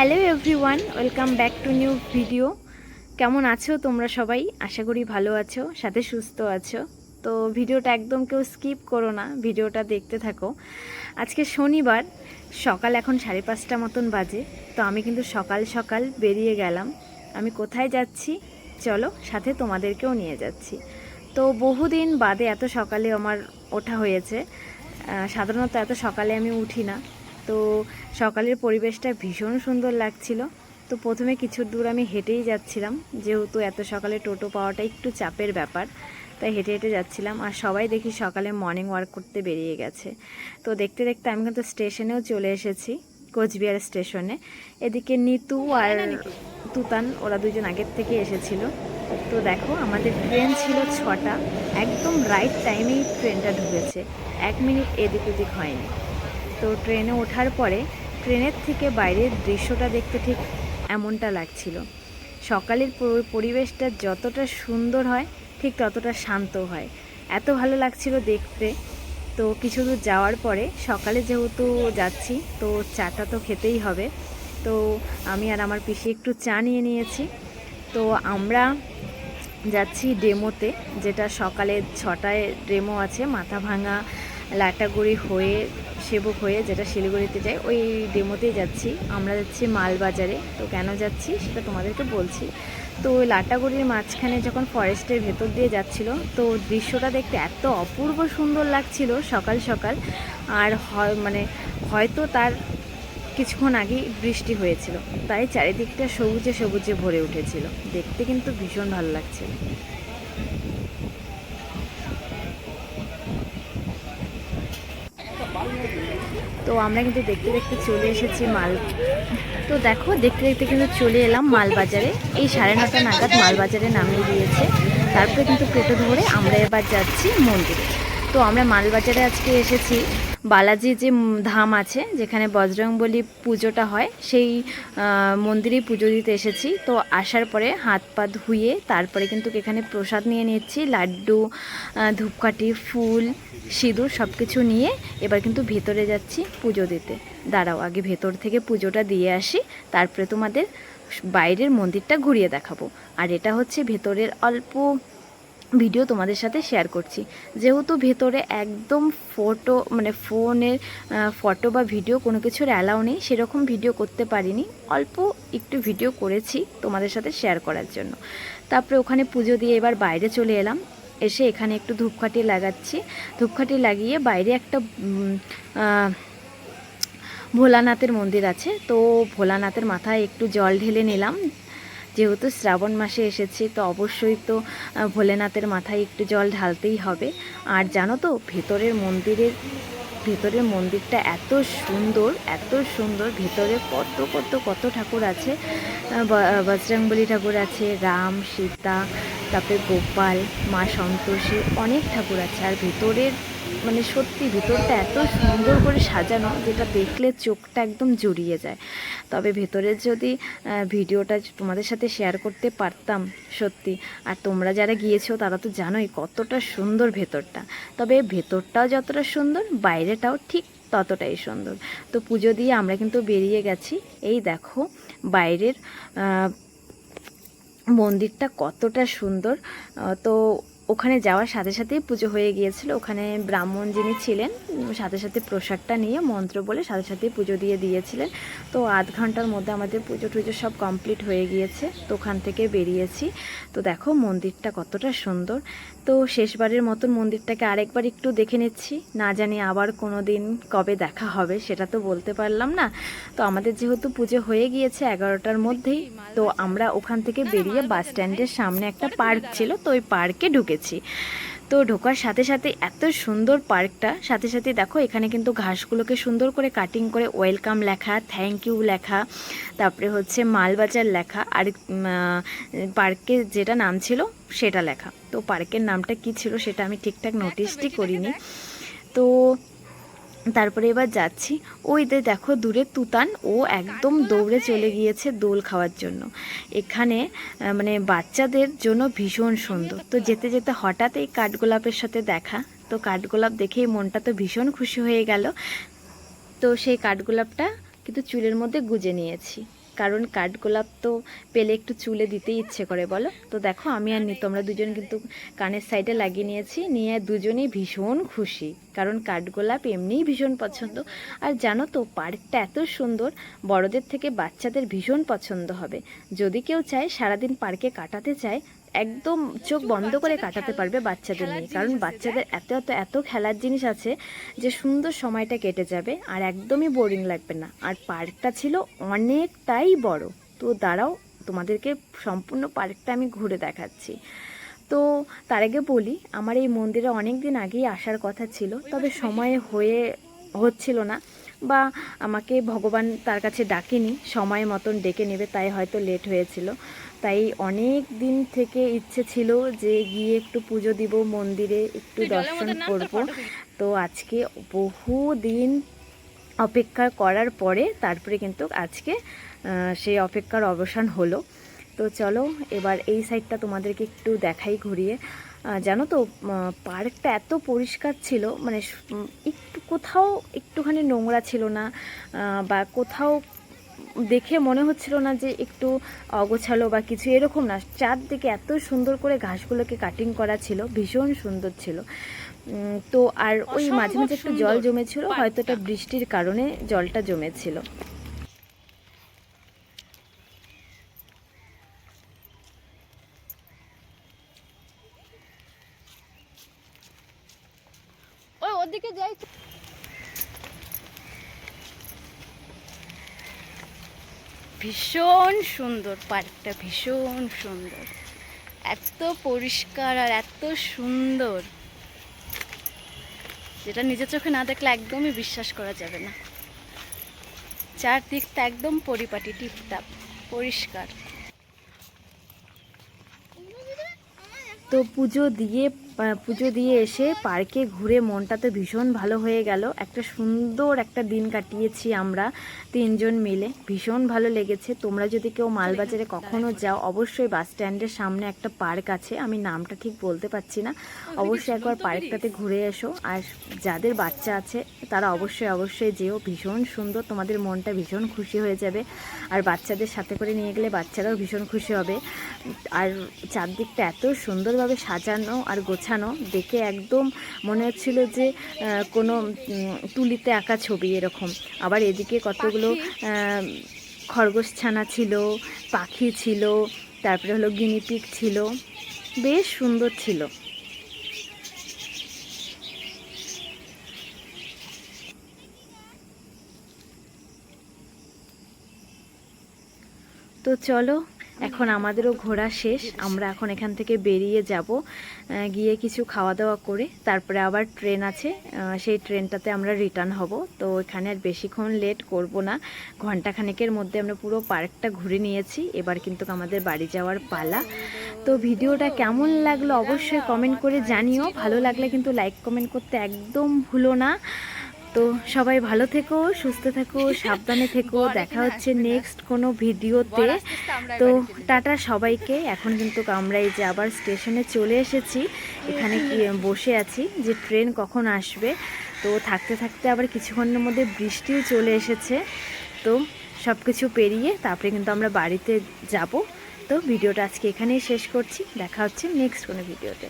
Hello everyone, welcome back to new video. কেমন আছো তোমরা সবাই? আশা করি ভালো আছো, সাথে সুস্থ আছো। তো ভিডিওটা একদম কেউ স্কিপ করো না, ভিডিওটা দেখতে থাকো। আজকে শনিবার, সকাল এখন সাড়ে পাঁচটা মতন বাজে, তো আমি কিন্তু সকাল সকাল বেরিয়ে গেলাম। আমি কোথায় যাচ্ছি? চলো সাথে তোমাদেরকেও নিয়ে যাচ্ছি। তো বহুদিন বাদে এত সকালে আমার ওঠা হয়েছে। সাধারণত এত সকালে আমি উঠি না। তো সকালের পরিবেশটা ভীষণ সুন্দর লাগছিল। তো প্রথমে কিছু দূর আমি হেঁটেই যাচ্ছিলাম, যেহেতু এত সকালে টোটো পাওয়াটা একটু চাপের ব্যাপার, তাই হেঁটে হেঁটে যাচ্ছিলাম। আর সবাই দেখি সকালে মর্নিং ওয়ার্ক করতে বেরিয়ে গেছে। তো দেখতে দেখতে আমি কিন্তু স্টেশনেও চলে এসেছি, কোচবিহার স্টেশনে। এদিকে নিতু আর তুতান, ওরা দুজন আগের থেকে এসেছিল। তো দেখো, আমাদের ট্রেন ছিল ছটা, একদম রাইট টাইমেই ট্রেনটা ঢুকেছে। এক মিনিট এদিক ওদিক হয়নি। তো ট্রেনে ওঠার পরে ট্রেনের থেকে বাইরের দৃশ্যটা দেখতে ঠিক এমনটা লাগছিল। সকালের পরিবেশটা যতটা সুন্দর হয়, ঠিক ততটা শান্ত হয়। এত ভালো লাগছিল দেখতে। তো কিছু দূর যাওয়ার পরে সকালে যেহেতু যাচ্ছি, তো চাটা তো খেতেই হবে। তো আমি আর আমার পিসি একটু চা নিয়ে নিয়েছি। তো আমরা যাচ্ছি ডেমোতে, যেটা সকালে ছটায় ডেমো আছে, মাথা ভাঙা লাটাগুড়ি হয়ে সেবক হয়ে যেটা শিলিগুড়িতে যায় ওই ডেমোতেই যাচ্ছি। আমরা যাচ্ছি মালবাজারে। তো কেন যাচ্ছি সেটা তোমাদেরকে বলছি। তো ওই লাটাগুড়ির মাঝখানে যখন ফরেস্টের ভেতর দিয়ে যাচ্ছিল, তো দৃশ্যটা দেখতে এত অপূর্ব সুন্দর লাগছিল সকাল সকাল। আর হয় মানে হয়তো তার কিছুক্ষণ আগেই বৃষ্টি হয়েছিল। তাই চারিদিকটা সবুজে সবুজে ভরে উঠেছিল। দেখতে কিন্তু ভীষণ ভালো লাগছিল। তো আমরা কিন্তু দেখতে দেখতে চলে এসেছি মাল তো দেখো, দেখতে দেখতে কিন্তু চলে এলাম মালবাজারে। এই সাড়ে নটা নাগাদ মালবাজারে নামিয়ে দিয়েছে। তারপরে কিন্তু টোটো ধরে আমরা এবার যাচ্ছি মন্দিরে। তো আমরা মালবাজারে আজকে এসেছি। বালাজি যে ধাম আছে, যেখানে বজরংবলী পুজোটা হয়, সেই মন্দিরেই পুজো দিতে এসেছি। তো আসার পরে হাত পা ধুয়ে তারপরে কিন্তু এখানে প্রসাদ নিয়ে নিচ্ছি লাড্ডু ধূপকাঠি, ফুল, সিঁদুর সব কিছু নিয়ে এবার কিন্তু ভেতরে যাচ্ছি পুজো দিতে। দাঁড়াও, আগে ভেতর থেকে পুজোটা দিয়ে আসি, তারপরে তোমাদের বাইরের মন্দিরটা ঘুরিয়ে দেখাবো। আর এটা হচ্ছে ভেতরের অল্প ভিডিও তোমাদের সাথে শেয়ার করছি। যেহেতু ভেতরে একদম ফটো মানে ফোনের ফটো বা ভিডিও কোনো কিছুর অ্যালাউ নেই, সেরকম ভিডিও করতে পারিনি। অল্প একটু ভিডিও করেছি তোমাদের সাথে শেয়ার করার জন্য। তারপরে ওখানে পুজো দিয়ে এবার বাইরে চলে এলাম। এসে এখানে একটু ধূপকাঠি লাগাচ্ছি। ধূপকাঠি লাগিয়ে বাইরে একটা ভোলানাথের মন্দির আছে। তো ভোলানাথের মাথায় একটু জল ঢেলে নিলাম। যেহেতু শ্রাবণ মাসে এসেছি, তো অবশ্যই তো ভোলেনাথের মাথায় একটু জল ঢালতেই হবে। আর জানো তো, ভেতরের মন্দিরের, ভেতরের মন্দিরটা এত সুন্দর এত সুন্দর, ভেতরে কত কত কত ঠাকুর আছে। বজরংবলী ঠাকুর আছে, রাম, সীতা, তারপরে গোপাল, মা সন্তোষী, অনেক ঠাকুর আছে। আর ভেতরের মানে সত্যি ভেতরটা এত সুন্দর করে সাজানো যেটা দেখলে চোখটা একদম জড়িয়ে যায়। তবে ভেতরের যদি ভিডিওটা তোমাদের সাথে শেয়ার করতে পারতাম সত্যি। আর তোমরা যারা গিয়েছো তারা তো জানোই কতটা সুন্দর ভেতরটা। তবে ভেতরটাও যতটা সুন্দর, বাইরেটাও ঠিক ততটাই সুন্দর। তো পুজো দিয়ে আমরা কিন্তু বেরিয়ে গেছি। এই দেখো, বাইরের মন্দিরটা কতটা সুন্দর। তো ওখানে যাওয়ার সাথে সাথেই পুজো হয়ে গিয়েছিল। ওখানে ব্রাহ্মণ যিনি ছিলেন সাথে সাথে প্রসাদটা নিয়ে মন্ত্র বলে সাথে সাথেই পুজো দিয়ে দিয়েছিলেন। তো আধ ঘণ্টার মধ্যে আমাদের পুজো টুজো সব কমপ্লিট হয়ে গিয়েছে। তো ওখান থেকে বেরিয়েছি। তো দেখো মন্দিরটা কতটা সুন্দর। তো শেষবারের মতন মন্দিরটাকে আরেকবার একটু দেখে নিচ্ছি। না জানি আবার কোনো দিন কবে দেখা হবে, সেটা তো বলতে পারলাম না। তো আমাদের যেহেতু পুজো হয়ে গিয়েছে এগারোটার মধ্যেই, তো আমরা ওখান থেকে বেরিয়ে বাস স্ট্যান্ডের সামনে একটা পার্ক ছিল, তো ওই পার্কে ঢুকেছি তো ঢোকার সাথে সাথে এত সুন্দর পার্কটা সাথে সাথে দেখো এখানে কিন্তু ঘাসগুলোকে সুন্দর করে কাটিং করে ওয়েলকাম লেখা থ্যাংক ইউ লেখা তারপরে হচ্ছে মালবাজার লেখা আর পার্কে পার্কের যেটা নাম ছিল সেটা লেখা। তো পার্কের নামটা কি ছিল সেটা আমি ঠিকঠাক নোটিসটি করিনি। তো তারপরে এবার যাচ্ছি। ওই যে দেখো দূরে তুতান ও একদম দৌড়ে চলে গিয়েছে দোল খাওয়ার জন্য। এখানে মানে বাচ্চাদের জন্য ভীষণ সুন্দর। তো যেতে যেতে হঠাৎ এই কাঠগোলাপের সাথে দেখা। তো কাঠগোলাপ দেখেই মনটা তো ভীষণ খুশি হয়ে গেল। তো সেই কাঠগোলাপটা কিন্তু চুলের মধ্যে গুজে নিয়েছি। কারণ কাঠগোলাপ তো পেলে একটু চুলে দিতে ইচ্ছে করে, বলো? তো দেখো, আমি আর নিতো আমরা দুজন কিন্তু কানের সাইডে লাগিয়ে নিয়েছি, নিয়ে দুজনেই ভীষণ খুশি। কারণ কাঠগোলাপ এমনিই ভীষণ পছন্দ। আর জানো তো, পার্কটা এত সুন্দর, বড়দের থেকে বাচ্চাদের ভীষণ পছন্দ হবে। যদি কেউ চায় সারাদিন পার্কে কাটাতে চায় একদম চোখ বন্ধ করে কাটাতে পারবে বাচ্চাদের নিয়ে। কারণ বাচ্চাদের এত এত এত খেলার জিনিস আছে যে সুন্দর সময়টা কেটে যাবে আর একদমই বোরিং লাগবে না। আর পার্কটা ছিল অনেকটাই বড়। তো দাঁড়াও, তোমাদেরকে সম্পূর্ণ পার্কটা আমি ঘুরে দেখাচ্ছি। তো তার আগে বলি, আমার এই মন্দিরে অনেক দিন আগেই আসার কথা ছিল, তবে সময়ে হয়ে, হচ্ছিল না বা আমাকে ভগবান তার কাছে ডাকেনি, সময় মতন ডেকে নেবে, তাই হয়তো লেট হয়েছিল। তাই অনেক দিন থেকে ইচ্ছে ছিল যে গিয়ে একটু পুজো দিব মন্দিরে একটু দর্শন করব। তো আজকে বহু দিন অপেক্ষা করার পরে তারপরে কিন্তু আজকে সেই অপেক্ষার অবসান হলো। তো চলো এবার এই সাইডটা তোমাদেরকে একটু দেখাই ঘুরিয়ে। জানো তো পার্কটা এত পরিষ্কার ছিল মানে একটু কোথাও একটুখানি নোংরা ছিল না বা কোথাও দেখে মনে হচ্ছিল না যে একটু অগোছালো বা কিছু এরকম না। চারদিকে এত সুন্দর করে ঘাসগুলোকে কাটিং করা ছিল ভীষণ সুন্দর ছিল। তো আর ওই মাঝে মাঝে একটু জল জমেছিল হয়তো এটা বৃষ্টির কারণে জলটা জমেছিল। ওদিকে যাই। ভীষণ সুন্দর, পার্কটা ভীষণ সুন্দর। এত পরিষ্কার আর এত সুন্দর। যেটা নিজের চোখে না দেখলে একদমই বিশ্বাস করা যাবে না। চারদিকটা একদম পরিপাটি, টিপটাপ, পরিষ্কার। তো পুজো দিয়ে পুজো দিয়ে এসে পার্কে ঘুরে মনটা তো ভীষণ ভালো হয়ে গেল। একটা সুন্দর একটা দিন কাটিয়েছি আমরা তিনজন মিলে। ভীষণ ভালো লেগেছে। তোমরা যদি কেউ মালবাজারে কখনো যাও অবশ্যই বাস স্ট্যান্ডের সামনে একটা পার্ক আছে। আমি নামটা ঠিক বলতে পারছি না। অবশ্যই একবার পার্কটাতে ঘুরে এসো। আর যাদের বাচ্চা আছে তারা অবশ্যই অবশ্যই যেও। ভীষণ সুন্দর। তোমাদের মনটা ভীষণ খুশি হয়ে যাবে। আর বাচ্চাদের সাথে করে নিয়ে গেলে বাচ্চারাও ভীষণ খুশি হবে। আর চারদিকটা এত সুন্দরভাবে সাজানো আর গোছানো দেখে একদম মনে হচ্ছিল যে কোনো তুলিতে আঁকা ছবি এরকম। আবার এদিকে কতগুলো খরগোশ ছানা ছিল পাখি ছিল তারপরে হলো গিনিপিক ছিল। বেশ সুন্দর ছিল। তো চলো এখন আমাদেরও ঘোরা শেষ। আমরা এখন এখান থেকে বেরিয়ে যাব গিয়ে কিছু খাওয়া দাওয়া করে, তারপরে আবার ট্রেন আছে সেই ট্রেনটাতে আমরা রিটার্ন হব। তো এখানে আর বেশিক্ষণ লেট করব না। ঘন্টাখানেকের মধ্যে আমরা পুরো পার্কটা ঘুরে নিয়েছি। এবার কিন্তু আমাদের বাড়ি যাওয়ার পালা। তো ভিডিওটা কেমন লাগল অবশ্যই কমেন্ট করে জানিও। ভালো লাগলে কিন্তু লাইক কমেন্ট করতে একদম ভুলো না। তো সবাই ভালো থেকো সুস্থ থেকো সাবধানে থেকো। দেখা হচ্ছে নেক্সট কোনো ভিডিওতে। তো টাটা সবাইকে। এখন কিন্তু আমরা এই যে আবার স্টেশনে চলে এসেছি। এখানে বসে আছি যে ট্রেন কখন আসবে। তো থাকতে থাকতে আবার কিছুক্ষণের মধ্যে বৃষ্টিও চলে এসেছে। তো সব কিছু পেরিয়ে তারপরে কিন্তু আমরা বাড়িতে যাব। তো ভিডিওটা আজকে এখানেই শেষ করছি। দেখা হচ্ছে নেক্সট কোনো ভিডিওতে।